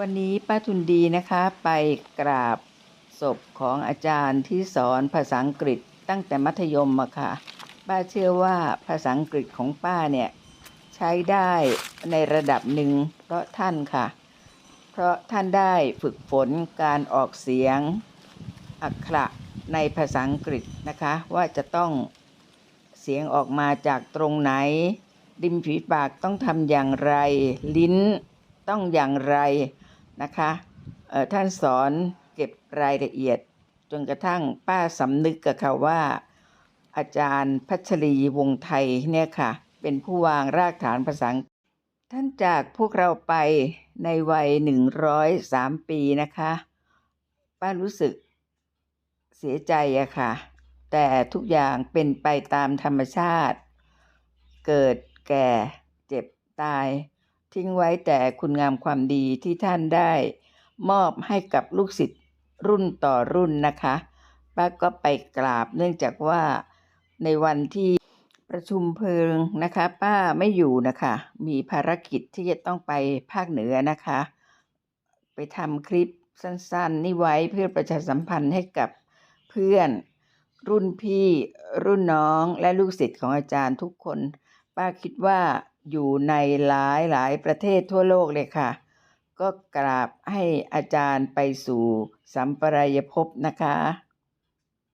วันนี้ป้าทุนดีนะคะไปกราบศพของอาจารย์ที่สอนภาษาอังกฤษตั้งแต่มัธยมอะค่ะ ป้าเชื่อว่าภาษาอังกฤษของป้าเนี่ย ใช้ได้ในระดับหนึ่งเพราะท่านค่ะ เพราะท่านได้ฝึกฝนการออกเสียง อักขระในภาษาอังกฤษนะคะ ว่าจะต้องเสียงออกมาจากตรงไหนริมฝีปากต้องทำอย่างไร ลิ้นต้องอย่างไร นะคะท่านสอนเก็บรายละเอียด จนกระทั่งป้าสำนึกกับเขาว่า อาจารย์พัชรีวงไทยเนี่ยค่ะ เป็นผู้วางรากฐานภาษาท่านจากพวกเราไปในวัยหนึ่งร้อยสามปีนะคะ ป้ารู้สึกเสียใจอะค่ะ แต่ทุกอย่างเป็นไปตามธรรมชาติ เกิดแก่เจ็บตาย ทิ้งไว้แต่คุณงามความดีที่ท่านได้มอบให้กับลูกศิษย์รุ่นต่อรุ่นนะคะป้าก็ไปกราบเนื่องจากว่าในวันที่ประชุมเพลิงนะคะ ป้าไม่อยู่นะคะ มีภารกิจที่จะต้องไปภาคเหนือนะคะ ไปทำคลิปสั้นๆ นี่ไว้เพื่อประชาสัมพันธ์ให้กับเพื่อน รุ่นพี่ รุ่นน้องและลูกศิษย์ของอาจารย์ทุกคน ป้าคิดว่าอยู่ในหลายหลายประเทศทั่วโลกเลยค่ะ ก็กราบให้อาจารย์ไปสู่สัมปรายภพนะคะ